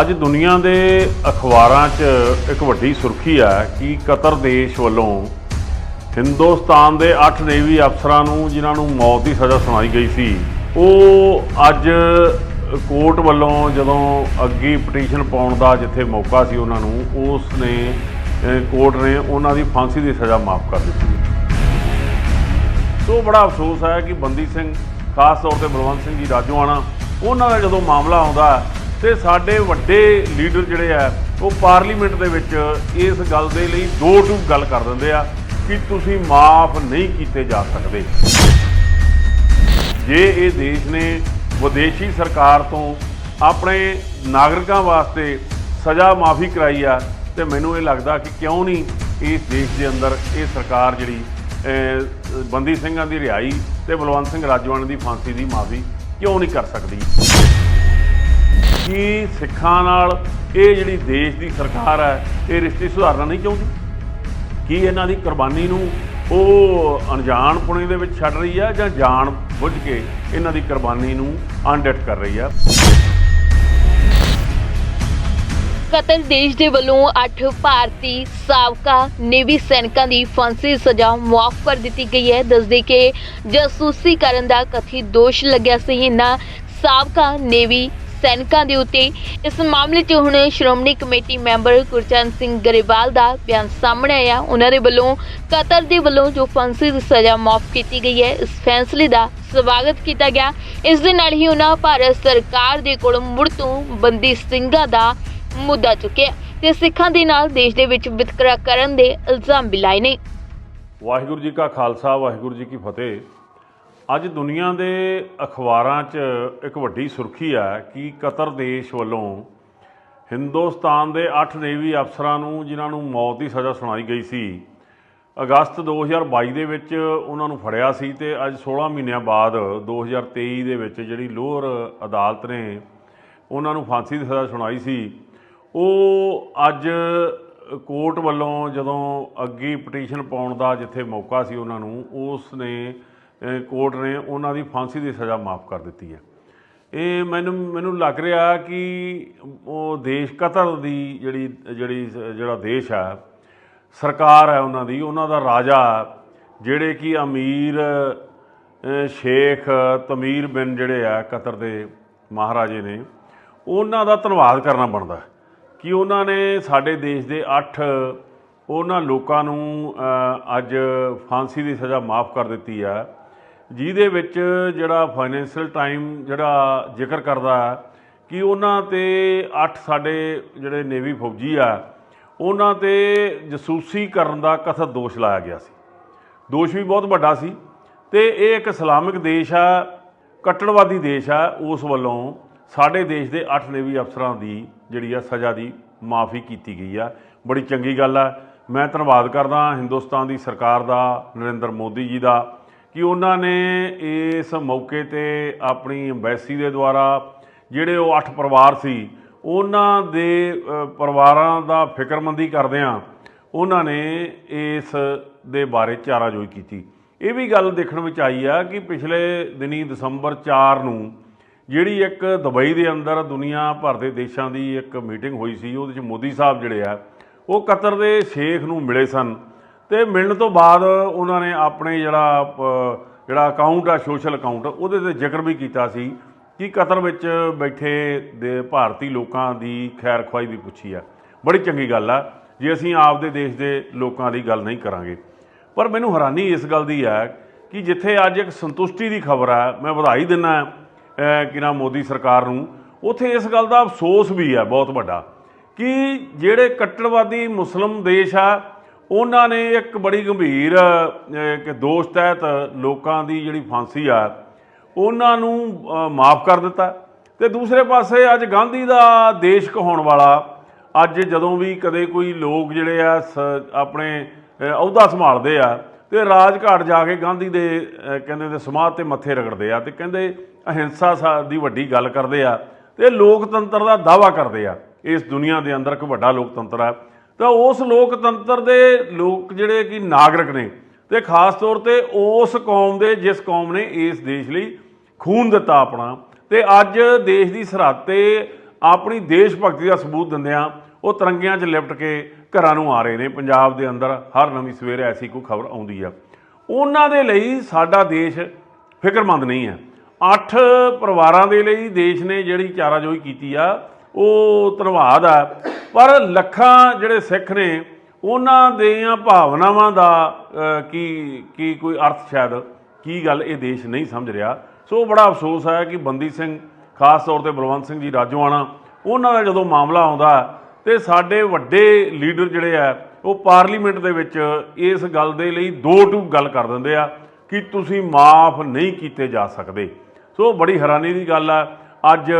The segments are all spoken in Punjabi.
ਅੱਜ ਦੁਨੀਆ ਦੇ ਅਖਬਾਰਾਂ 'ਚ ਇੱਕ ਵੱਡੀ ਸੁਰਖੀ ਹੈ ਕਿ ਕਤਰ ਦੇਸ਼ ਵੱਲੋਂ ਹਿੰਦੁਸਤਾਨ ਦੇ 8 ਨੇਵੀ ਅਫਸਰਾਂ ਨੂੰ, ਜਿਨ੍ਹਾਂ ਨੂੰ ਮੌਤ ਦੀ ਸਜ਼ਾ ਸੁਣਾਈ ਗਈ ਸੀ, ਉਹ ਅੱਜ ਕੋਰਟ ਵੱਲੋਂ ਜਦੋਂ ਅੱਗੇ ਪਟੀਸ਼ਨ ਪਾਉਣ ਦਾ ਜਿੱਥੇ ਮੌਕਾ ਸੀ ਉਹਨਾਂ ਨੂੰ, ਉਸ ਨੇ ਕੋਰਟ ਨੇ ਉਹਨਾਂ ਦੀ ਫਾਂਸੀ ਦੀ ਸਜ਼ਾ ਮਾਫ ਕਰ ਦਿੱਤੀ। ਸੋ ਬੜਾ ਅਫਸੋਸ ਹੈ ਕਿ ਬੰਦੀ ਸਿੰਘ, ਖਾਸ ਤੌਰ ਤੇ ਬਲਵੰਤ ਸਿੰਘ ਜੀ ਰਾਜੋਆਣਾ, ਉਹਨਾਂ ਦਾ ਜਦੋਂ ਮਾਮਲਾ ਆਉਂਦਾ ਤੇ ਸਾਡੇ ਵੱਡੇ ਲੀਡਰ ਜਿਹੜੇ ਆ, ਉਹ ਪਾਰਲੀਮੈਂਟ ਦੇ ਵਿੱਚ ਇਸ ਗੱਲ ਦੇ ਲਈ ਦੋ ਟੂ ਗੱਲ ਕਰ ਦਿੰਦੇ ਆ ਕਿ ਤੁਸੀਂ ਮਾਫ ਨਹੀਂ ਕੀਤੇ ਜਾ ਸਕਦੇ। ਜੇ ਇਹ ਦੇਸ਼ ਨੇ ਵਿਦੇਸ਼ੀ ਸਰਕਾਰ ਤੋਂ ਆਪਣੇ ਨਾਗਰਿਕਾਂ ਵਾਸਤੇ ਸਜ਼ਾ ਮਾਫੀ ਕਰਾਈ ਆ, ਤੇ ਮੈਨੂੰ ਇਹ ਲੱਗਦਾ ਕਿ ਕਿਉਂ ਨਹੀਂ ਇਸ ਦੇਸ਼ ਦੇ ਅੰਦਰ ਇਹ ਸਰਕਾਰ ਜਿਹੜੀ ਬੰਦੀ ਸਿੰਘਾਂ ਦੀ ਰਿਹਾਈ ਤੇ ਬਲਵੰਤ ਸਿੰਘ ਰਾਜਵਾਨ ਦੀ ਫਾਂਸੀ ਦੀ ਮਾਫੀ ਕਿਉਂ ਨਹੀਂ ਕਰ ਸਕਦੀ? ਕੀ ਸਿੱਖਾਂ ਨਾਲ ਇਹ ਜਿਹੜੀ ਦੇਸ਼ ਦੀ ਸਰਕਾਰ ਹੈ, ਇਹ ਰਿਸ਼ਤੇ ਸੁਧਾਰਨਾ ਨਹੀਂ ਚਾਹੁੰਦੀ? ਕੀ ਇਹਨਾਂ ਦੀ ਕੁਰਬਾਨੀ ਨੂੰ ਉਹ ਅਣਜਾਣ ਪੁਣੇ ਦੇ ਵਿੱਚ ਛੱਡ ਰਹੀ ਹੈ ਜਾਂ ਜਾਣ ਬੁੱਝ ਕੇ ਇਹਨਾਂ ਦੀ ਕੁਰਬਾਨੀ ਨੂੰ ਅਣਡਿੱਠ ਕਰ ਰਹੀ ਹੈ? ਕਤਰ ਦੇਸ਼ ਦੇ ਵੱਲੋਂ 8 ਭਾਰਤੀ ਸਾਬਕਾ ਨੇਵੀ ਸੈਨਿਕਾਂ ਦੀ ਫਾਂਸੀ ਸਜ਼ਾ ਮੁਆਫ ਕਰ ਦਿੱਤੀ ਗਈ ਹੈ। ਦੱਸਦੇ ਕਿ ਜਾਸੂਸੀ ਕਰਨ ਦਾ ਕਥਿਤ ਦੋਸ਼ ਲੱਗਿਆ ਸੀ। ਇਹਨਾਂ ਸਾਬਕਾ ਨੇਵੀ ਸੈਨਿਕਾਂ ਦੇ ਉੱਤੇ। ਇਸ ਮਾਮਲੇ 'ਚ ਹੁਣ ਸ਼੍ਰੋਮਣੀ ਕਮੇਟੀ ਮੈਂਬਰ ਗੁਰਚਰਨ ਸਿੰਘ ਗਰੇਵਾਲ ਦਾ ਬਿਆਨ ਸਾਹਮਣੇ ਆਇਆ। ਉਹਨਾਂ ਦੇ ਵੱਲੋਂ ਕਤਰ ਦੇ ਵੱਲੋਂ ਜੋ ਫਾਂਸੀ ਦੀ ਸਜ਼ਾ ਮੁਆਫ ਕੀਤੀ ਗਈ ਹੈ, ਇਸ ਫੈਸਲੇ ਦਾ ਸਵਾਗਤ ਕੀਤਾ ਗਿਆ। ਇਸ ਦੇ ਨਾਲ ਹੀ ਉਹਨਾਂ ਭਾਰਤ ਸਰਕਾਰ ਦੇ ਕੋਲ ਮੁੜ ਤੋਂ ਬੰਦੀ ਸਿੰਘਾਂ ਦਾ ਮੁੱਦਾ ਚੁੱਕਿਆ ਤੇ ਸਿੱਖਾਂ ਦੇ ਨਾਲ ਦੇਸ਼ ਦੇ ਵਿੱਚ ਵਿਤਕਰਾ ਕਰਨ ਦੇ ਇਲਜ਼ਾਮ ਵੀ ਲਾਏ ਨੇ। ਵਾਹਿਗੁਰੂ ਜੀ ਕਾ ਖਾਲਸਾ, ਵਾਹਿਗੁਰੂ ਜੀ ਕੀ ਫਤਿਹ। ਅੱਜ ਦੁਨੀਆ ਦੇ ਅਖਬਾਰਾਂ 'ਚ ਇੱਕ ਵੱਡੀ ਸੁਰਖੀ ਹੈ ਕਿ ਕਤਰ ਦੇਸ਼ ਵੱਲੋਂ ਹਿੰਦੁਸਤਾਨ ਦੇ 8 ਨੇਵੀ ਅਫਸਰਾਂ ਨੂੰ, ਜਿਨ੍ਹਾਂ ਨੂੰ ਮੌਤ ਦੀ ਸਜ਼ਾ ਸੁਣਾਈ ਗਈ ਸੀ, ਅਗਸਤ 2022 ਦੇ ਵਿੱਚ ਉਹਨਾਂ ਨੂੰ ਫੜਿਆ ਸੀ ਤੇ ਅੱਜ 16 ਮਹੀਨਿਆਂ ਬਾਅਦ 2023 ਦੇ ਵਿੱਚ ਜਿਹੜੀ ਲੋਅਰ ਅਦਾਲਤ ਨੇ ਉਹਨਾਂ ਨੂੰ ਫਾਂਸੀ ਦੀ ਸਜ਼ਾ ਸੁਣਾਈ ਸੀ। ਉਹ ਅੱਜ ਕੋਰਟ ਵੱਲੋਂ ਜਦੋਂ ਅੱਗੇ ਪਟੀਸ਼ਨ ਪਾਉਣ ਦਾ ਜਿੱਥੇ ਮੌਕਾ ਸੀ ਉਹਨਾਂ ਨੂੰ, ਉਸ ਨੇ ਕੋਰਟ ਨੇ ਉਹਨਾਂ ਦੀ ਫਾਂਸੀ ਦੀ ਸਜ਼ਾ ਮਾਫ ਕਰ ਦਿੱਤੀ ਹੈ। ਇਹ ਮੈਨੂੰ ਮੈਨੂੰ ਲੱਗ ਰਿਹਾ ਕਿ ਉਹ ਦੇਸ਼ ਕਤਰ ਦੀ ਜਿਹੜੀ ਜਿਹੜੀ ਜਿਹੜਾ ਦੇਸ਼ ਹੈ ਸਰਕਾਰ ਹੈ ਉਹਨਾਂ ਦੀ, ਉਹਨਾਂ ਦਾ ਰਾਜਾ, ਜਿਹੜੇ ਕਿ ਅਮੀਰ ਸ਼ੇਖ ਤਮੀਰ ਬਿਨ ਜਿਹੜੇ ਆ ਕਤਰ ਦੇ ਮਹਾਰਾਜੇ ਨੇ, ਉਹਨਾਂ ਦਾ ਧੰਨਵਾਦ ਕਰਨਾ ਬਣਦਾ ਕਿ ਉਹਨਾਂ ਨੇ ਸਾਡੇ ਦੇਸ਼ ਦੇ 8 ਉਹਨਾਂ ਲੋਕਾਂ ਨੂੰ ਅੱਜ ਫਾਂਸੀ ਦੀ ਸਜ਼ਾ ਮਾਫ ਕਰ ਦਿੱਤੀ ਆ। ਜਿਹਦੇ ਵਿੱਚ ਜਿਹੜਾ ਫਾਈਨੈਂਸ਼ੀਅਲ ਟਾਈਮ ਜਿਹੜਾ ਜ਼ਿਕਰ ਕਰਦਾ ਹੈ, ਕਿ ਉਹਨਾਂ ਤੇ 8 ਸਾਡੇ ਜਿਹੜੇ ਨੇਵੀ ਫੌਜੀ ਆ, ਉਹਨਾਂ ਤੇ ਜਸੂਸੀ ਕਰਨ ਦਾ ਕਥਿਤ ਦੋਸ਼ ਲਾਇਆ ਗਿਆ ਸੀ। ਦੋਸ਼ ਵੀ ਬਹੁਤ ਵੱਡਾ ਸੀ ਤੇ ਇਹ ਇੱਕ ਇਸਲਾਮਿਕ ਦੇਸ਼ ਆ, ਕੱਟੜਵਾਦੀ ਦੇਸ਼ ਆ, ਉਸ ਵੱਲੋਂ ਸਾਡੇ ਦੇਸ਼ ਦੇ 8 ਨੇਵੀ ਅਫਸਰਾਂ ਦੀ ਜਿਹੜੀ ਆ ਸਜ਼ਾ ਦੀ ਮਾਫੀ ਕੀਤੀ ਗਈ ਆ। ਬੜੀ ਚੰਗੀ ਗੱਲ ਆ। ਮੈਂ ਧੰਨਵਾਦ ਕਰਦਾ ਹਿੰਦੁਸਤਾਨ ਦੀ ਸਰਕਾਰ ਦਾ, ਨਰਿੰਦਰ ਮੋਦੀ ਜੀ ਦਾ ਕਿ ਉਹਨਾਂ ਨੇ ਇਸ ਮੌਕੇ ਤੇ ਆਪਣੀ ਐਮਬੈਸੀ ਦੇ ਦੁਆਰਾ ਜਿਹੜੇ ਉਹ ਅੱਠ ਪਰਿਵਾਰ ਸੀ, ਉਹਨਾਂ ਦੇ ਪਰਿਵਾਰਾਂ ਦਾ ਫਿਕਰਮੰਦੀ ਕਰਦਿਆਂ ਉਹਨਾਂ ਨੇ ਇਸ ਦੇ ਬਾਰੇ ਚਾਰਾਜੋਈ ਕੀਤੀ। ਇਹ ਵੀ ਗੱਲ ਦੇਖਣ ਵਿੱਚ ਆਈ ਆ ਕਿ ਪਿਛਲੇ ਦਿਨੀ ਦਸੰਬਰ 4 ਨੂੰ ਜਿਹੜੀ ਇੱਕ ਦੁਬਈ ਦੇ ਅੰਦਰ ਦੁਨੀਆ ਭਰ ਦੇ ਦੇਸ਼ਾਂ ਦੀ ਇੱਕ ਮੀਟਿੰਗ ਹੋਈ ਸੀ, ਉਹਦੇ ਵਿੱਚ ਮੋਦੀ ਸਾਹਿਬ ਜਿਹੜੇ ਆ, ਉਹ ਕਤਰ ਦੇ ਸ਼ੇਖ ਨੂੰ ਮਿਲੇ ਸਨ। ਤੇ ਮਿਲਣ ਤੋਂ ਬਾਅਦ ਉਹਨਾਂ ਨੇ ਆਪਣੇ ਜਿਹੜਾ ਜਿਹੜਾ ਅਕਾਊਂਟ ਆ ਸੋਸ਼ਲ ਅਕਾਊਂਟ ਉਹਦੇ ਤੇ ਜ਼ਿਕਰ ਵੀ ਕੀਤਾ ਸੀ ਕਿ ਕਤਰ ਵਿੱਚ ਬੈਠੇ ਦੇ ਭਾਰਤੀ ਲੋਕਾਂ ਦੀ ਖੈਰ ਖੁਆਈ ਵੀ ਪੁੱਛੀ ਆ। ਬੜੀ ਚੰਗੀ ਗੱਲ ਆ, ਜੇ ਅਸੀਂ ਆਪਦੇ ਦੇਸ਼ ਦੇ ਲੋਕਾਂ ਦੀ ਗੱਲ ਨਹੀਂ ਕਰਾਂਗੇ। ਪਰ ਮੈਨੂੰ ਹੈਰਾਨੀ ਇਸ ਗੱਲ ਦੀ ਹੈ ਕਿ ਜਿੱਥੇ ਅੱਜ ਇੱਕ ਸੰਤੁਸ਼ਟੀ ਦੀ ਖਬਰ ਹੈ ਮੈਂ ਵਧਾਈ ਦਿੰਦਾ ਕਿ ਨਾ ਮੋਦੀ ਸਰਕਾਰ ਨੂੰ, ਉਥੇ ਇਸ ਗੱਲ ਦਾ ਅਫਸੋਸ ਵੀ ਹੈ ਬਹੁਤ ਵੱਡਾ, ਕਿ ਜਿਹੜੇ ਕੱਟੜਵਾਦੀ ਮੁਸਲਮ ਦੇਸ਼ ਆ ਉਹਨਾਂ ਨੇ ਇੱਕ ਬੜੀ ਗੰਭੀਰ ਕਿ ਦੋਸ਼ ਤਹਿਤ ਲੋਕਾਂ ਦੀ ਜਿਹੜੀ ਫਾਂਸੀ ਆ, ਉਹਨਾਂ ਨੂੰ ਮਾਫ ਕਰ ਦਿੱਤਾ। ਤੇ ਦੂਸਰੇ ਪਾਸੇ ਅੱਜ ਗਾਂਧੀ ਦਾ ਦੇਸ਼ ਕਹਾਉਣ ਵਾਲਾ, ਅੱਜ ਜਦੋਂ ਵੀ ਕਦੇ ਕੋਈ ਲੋਕ ਜਿਹੜੇ ਆ, ਸ- ਆਪਣੇ ਅਹੁਦਾ ਸੰਭਾਲਦੇ ਆ, ਤੇ ਰਾਜਘਾਟ ਜਾ ਕੇ ਗਾਂਧੀ ਦੇ ਕਹਿੰਦੇ ਨੇ ਸਮਾਧ ਤੇ ਮੱਥੇ ਰਗੜਦੇ ਆ ਤੇ ਕਹਿੰਦੇ ਅਹਿੰਸਾ ਸਾ- ਦੀ ਵੱਡੀ ਗੱਲ ਕਰਦੇ ਆ ਤੇ ਲੋਕਤੰਤਰ ਦਾ ਦਾਵਾ ਕਰਦੇ ਆ। ਇਸ ਦੁਨੀਆ ਦੇ ਅੰਦਰ ਇੱਕ ਵੱਡਾ ਲੋਕਤੰਤਰ ਆ। ਤਾਂ ਉਸ ਲੋਕਤੰਤਰ ਦੇ ਲੋਕ ਜਿਹੜੇ ਕਿ ਨਾਗਰਿਕ ਨੇ ਤੇ ਖਾਸ ਤੌਰ ਤੇ ਉਸ ਕੌਮ ਦੇ ਜਿਸ ਕੌਮ ਨੇ ਇਸ ਦੇਸ਼ ਲਈ ਖੂਨ ਦਿੱਤਾ ਆਪਣਾ ਤੇ ਅੱਜ ਦੇਸ਼ ਦੀ ਸਰਹੱਦ ਤੇ ਆਪਣੀ ਦੇਸ਼ ਭਗਤੀ ਦਾ ਸਬੂਤ ਦਿੰਦਿਆਂ ਉਹ ਤਿਰੰਗਿਆਂ 'ਚ ਲਿਪਟ ਕੇ ਘਰਾਂ ਨੂੰ ਆ ਰਹੇ ਨੇ। ਪੰਜਾਬ ਦੇ ਅੰਦਰ ਹਰ ਨਵੀਂ ਸਵੇਰੇ ਐਸੀ ਕੋਈ ਖਬਰ ਆਉਂਦੀ ਆ। ਉਹਨਾਂ ਦੇ ਲਈ ਸਾਡਾ ਦੇਸ਼ ਫਿਕਰਮੰਦ ਨਹੀਂ ਹੈ। ਅੱਠ ਪਰਿਵਾਰਾਂ ਦੇ ਲਈ ਦੇਸ਼ ਨੇ ਜਿਹੜੀ ਚਾਰਾਜੋਈ ਕੀਤੀ ਆ, ਉਹ ਧੰਨਵਾਦ ਆ। ਪਰ ਲੱਖਾਂ ਜਿਹੜੇ ਸਿੱਖ ਨੇ, ਉਹਨਾਂ ਦੀਆਂ ਭਾਵਨਾਵਾਂ ਦਾ ਕੀ ਕੀ ਕੋਈ ਅਰਥ ਸ਼ਾਇਦ, ਕੀ ਗੱਲ ਇਹ ਦੇਸ਼ ਨਹੀਂ ਸਮਝ ਰਿਹਾ। ਸੋ ਬੜਾ ਅਫਸੋਸ ਹੈ ਕਿ ਬੰਦੀ ਸਿੰਘ, ਖਾਸ ਤੌਰ ਤੇ ਬਲਵੰਤ ਸਿੰਘ ਜੀ ਰਾਜੋਆਣਾ, ਉਹਨਾਂ ਦਾ ਜਦੋਂ ਮਾਮਲਾ ਆਉਂਦਾ ਤੇ ਸਾਡੇ ਵੱਡੇ ਲੀਡਰ ਜਿਹੜੇ ਆ, ਉਹ ਪਾਰਲੀਮੈਂਟ ਦੇ ਵਿੱਚ ਇਸ ਗੱਲ ਦੇ ਲਈ ਦੋ ਟੂ ਗੱਲ ਕਰ ਦਿੰਦੇ ਆ ਕਿ ਤੁਸੀਂ ਮਾਫ ਨਹੀਂ ਕੀਤੇ ਜਾ ਸਕਦੇ। ਸੋ ਬੜੀ ਹੈਰਾਨੀ ਦੀ ਗੱਲ ਆ, ਅੱਜ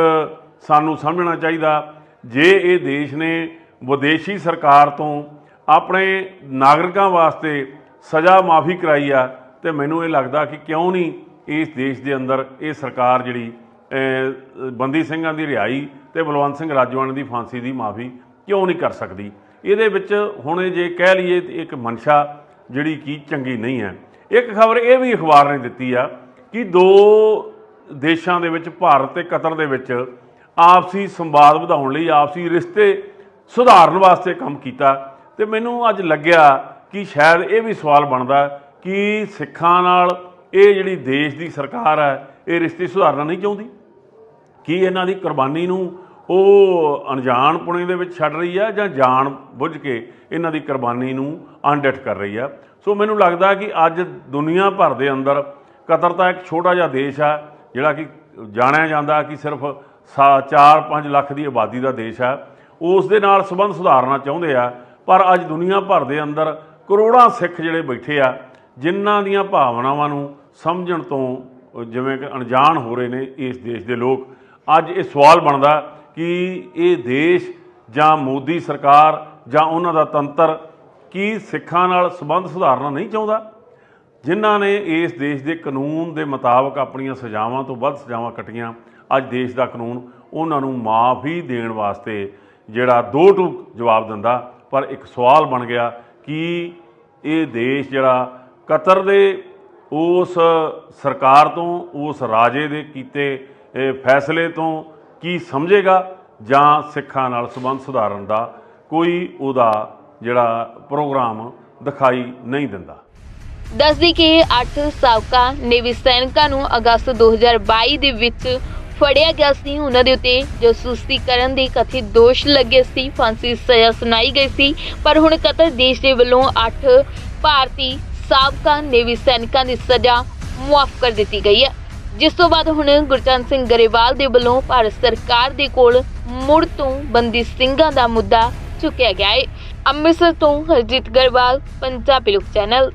ਸਾਨੂੰ ਸਮਝਣਾ ਚਾਹੀਦਾ ਜੇ ਇਹ ਦੇਸ਼ ਨੇ ਵਿਦੇਸ਼ੀ ਸਰਕਾਰ ਤੋਂ ਆਪਣੇ ਨਾਗਰਿਕਾਂ ਵਾਸਤੇ ਸਜ਼ਾ ਮਾਫੀ ਕਰਾਈ ਆ, ਤੇ ਮੈਨੂੰ ਇਹ ਲੱਗਦਾ ਕਿ ਕਿਉਂ ਨਹੀਂ ਇਸ ਦੇਸ਼ ਦੇ ਅੰਦਰ ਇਹ ਸਰਕਾਰ ਜਿਹੜੀ ਬੰਦੀ ਸਿੰਘਾਂ ਦੀ ਰਿਹਾਈ ਤੇ ਬਲਵੰਤ ਸਿੰਘ ਰਾਜੋਆਣਾ ਦੀ ਫਾਂਸੀ ਦੀ ਮਾਫੀ ਕਿਉਂ ਨਹੀਂ ਕਰ ਸਕਦੀ? ਇਹਦੇ ਵਿੱਚ ਹੁਣ ਜੇ ਕਹਿ ਲਈਏ ਤੇ ਇੱਕ ਮਨਸ਼ਾ ਜਿਹੜੀ ਕੀ ਚੰਗੀ ਨਹੀਂ ਹੈ। ਇੱਕ ਖਬਰ ਇਹ ਵੀ ਅਖਬਾਰ ਨੇ ਦਿੱਤੀ ਆ ਕਿ ਦੋ ਦੇਸ਼ਾਂ ਦੇ ਵਿੱਚ, ਭਾਰਤ ਤੇ ਕਤਰ ਦੇ ਵਿੱਚ ਆਪਸੀ ਸੰਵਾਦ ਵਧਾਉਣ ਲਈ, ਆਪਸੀ ਰਿਸ਼ਤੇ ਸੁਧਾਰਨ ਵਾਸਤੇ ਕੰਮ ਕੀਤਾ। ਤੇ ਮੈਨੂੰ ਅੱਜ ਲੱਗਿਆ ਕਿ ਸ਼ਾਇਦ ਇਹ ਵੀ ਸਵਾਲ ਬਣਦਾ ਕਿ ਸਿੱਖਾਂ ਨਾਲ ਇਹ ਜਿਹੜੀ ਦੇਸ਼ ਦੀ ਸਰਕਾਰ ਹੈ, ਇਹ ਰਿਸ਼ਤੇ ਸੁਧਾਰਨਾ ਨਹੀਂ ਚਾਹੁੰਦੀ? ਕੀ ਇਹਨਾਂ ਦੀ ਕੁਰਬਾਨੀ ਨੂੰ ਉਹ ਅਣਜਾਣ ਪੁਣੇ ਦੇ ਵਿੱਚ ਛੱਡ ਰਹੀ ਹੈ ਜਾਂ ਜਾਣ ਬੁੱਝ ਕੇ ਇਹਨਾਂ ਦੀ ਕੁਰਬਾਨੀ ਨੂੰ ਅਣਡਿੱਠ ਕਰ ਰਹੀ ਹੈ? ਸੋ ਮੈਨੂੰ ਲੱਗਦਾ ਕਿ ਅੱਜ ਦੁਨੀਆ ਭਰ ਦੇ ਅੰਦਰ ਕਤਰ ਤਾਂ ਇੱਕ ਛੋਟਾ ਜਿਹਾ ਦੇਸ਼ ਆ, ਜਿਹੜਾ ਕਿ ਜਾਣਿਆ ਜਾਂਦਾ ਕਿ ਸਿਰਫ 4-5 ਲੱਖ ਦੀ ਆਬਾਦੀ ਦਾ ਦੇਸ਼ ਆ ਉਸ ਦੇ ਨਾਲ ਸੰਬੰਧ ਸੁਧਾਰਨਾ ਚਾਹੁੰਦੇ ਆ, ਪਰ ਅੱਜ ਦੁਨੀਆ ਭਰ ਦੇ ਅੰਦਰ ਕਰੋੜਾਂ ਸਿੱਖ ਜਿਹੜੇ ਬੈਠੇ ਆ, ਜਿਨ੍ਹਾਂ ਦੀਆਂ ਭਾਵਨਾਵਾਂ ਨੂੰ ਸਮਝਣ ਤੋਂ ਜਿਵੇਂ ਕਿ ਅਣਜਾਣ ਹੋ ਰਹੇ ਨੇ ਇਸ ਦੇਸ਼ ਦੇ ਲੋਕ। ਅੱਜ ਇਹ ਸਵਾਲ ਬਣਦਾ ਕਿ ਇਹ ਦੇਸ਼ ਜਾਂ ਮੋਦੀ ਸਰਕਾਰ ਜਾਂ ਉਹਨਾਂ ਦਾ ਤੰਤਰ ਕੀ ਸਿੱਖਾਂ ਨਾਲ ਸੰਬੰਧ ਸੁਧਾਰਨਾ ਨਹੀਂ ਚਾਹੁੰਦਾ? ਜਿਨ੍ਹਾਂ ਨੇ ਇਸ ਦੇਸ਼ ਦੇ ਕਾਨੂੰਨ ਦੇ ਮੁਤਾਬਕ ਆਪਣੀਆਂ ਸਜ਼ਾਵਾਂ ਤੋਂ ਵੱਧ ਸਜ਼ਾਵਾਂ ਕੱਟੀਆਂ ਅੱਜ ਦੇਸ਼ ਦਾ ਕਾਨੂੰਨ ਉਹਨਾਂ ਨੂੰ ਮਾਫੀ ਦੇਣ ਵਾਸਤੇ ਜਿਹੜਾ ਦੋ ਟੂ ਜਵਾਬ ਦਿੰਦਾ, ਪਰ ਇੱਕ ਸਵਾਲ ਬਣ ਗਿਆ ਕਿ ਇਹ ਦੇਸ਼ ਜਿਹੜਾ ਕਤਰ ਦੇ ਉਸ ਸਰਕਾਰ ਤੋਂ, ਉਸ ਰਾਜੇ ਦੇ ਕੀਤੇ ਫੈਸਲੇ ਤੋਂ ਕੀ ਸਮਝੇਗਾ ਜਾਂ ਸਿੱਖਾਂ ਨਾਲ ਸੰਬੰਧ ਸੁਧਾਰਨ ਦਾ ਕੋਈ ਉਹਦਾ ਜਿਹੜਾ ਪ੍ਰੋਗਰਾਮ ਦਿਖਾਈ ਨਹੀਂ ਦਿੰਦਾ। ਦੱਸਦੀ ਕਿ 8 ਸਾਬਕਾ ਨੇਵੀ ਸੈਨਿਕਾਂ ਨੂੰ ਅਗਸਤ 2022 ਦੇ ਵਿੱਚ ਫੜਿਆ ਗਿਆ ਸੀ ਉਹਨਾਂ ਦੇ ਉੱਤੇ। ਜਾਸੂਸੀ ਕਰਨ ਦੇ ਕਥਿਤ ਦੋਸ਼ ਲੱਗੇ ਸੀ, ਫਾਂਸੀ ਸਜ਼ਾ ਸੁਣਾਈ ਗਈ ਸੀ। ਪਰ ਹੁਣ ਕਤਰ ਦੇਸ਼ ਦੇ ਵੱਲੋਂ 8 ਭਾਰਤੀ ਸਾਬਕਾ ਨੇਵੀ ਸੈਨਿਕਾਂ ਦੀ ਸਜ਼ਾ ਮੁਆਫ ਕਰ ਦਿੱਤੀ ਗਈ ਹੈ। ਜਿਸ ਤੋਂ ਬਾਅਦ ਹੁਣ ਗੁਰਚਰਨ ਸਿੰਘ ਗਰੇਵਾਲ ਦੇ ਵੱਲੋਂ ਭਾਰਤ ਸਰਕਾਰ ਦੇ ਕੋਲ ਮੁੜ ਤੋਂ ਬੰਦੀ ਸਿੰਘਾਂ ਦਾ ਮੁੱਦਾ ਚੁੱਕਿਆ ਗਿਆ ਹੈ। ਅੰਮ੍ਰਿਤਸਰ ਤੋਂ ਹਰਜੀਤ ਗਰੇਵਾਲ, ਪੰਜਾਬੀ ਲੋਕ ਚੈਨਲ।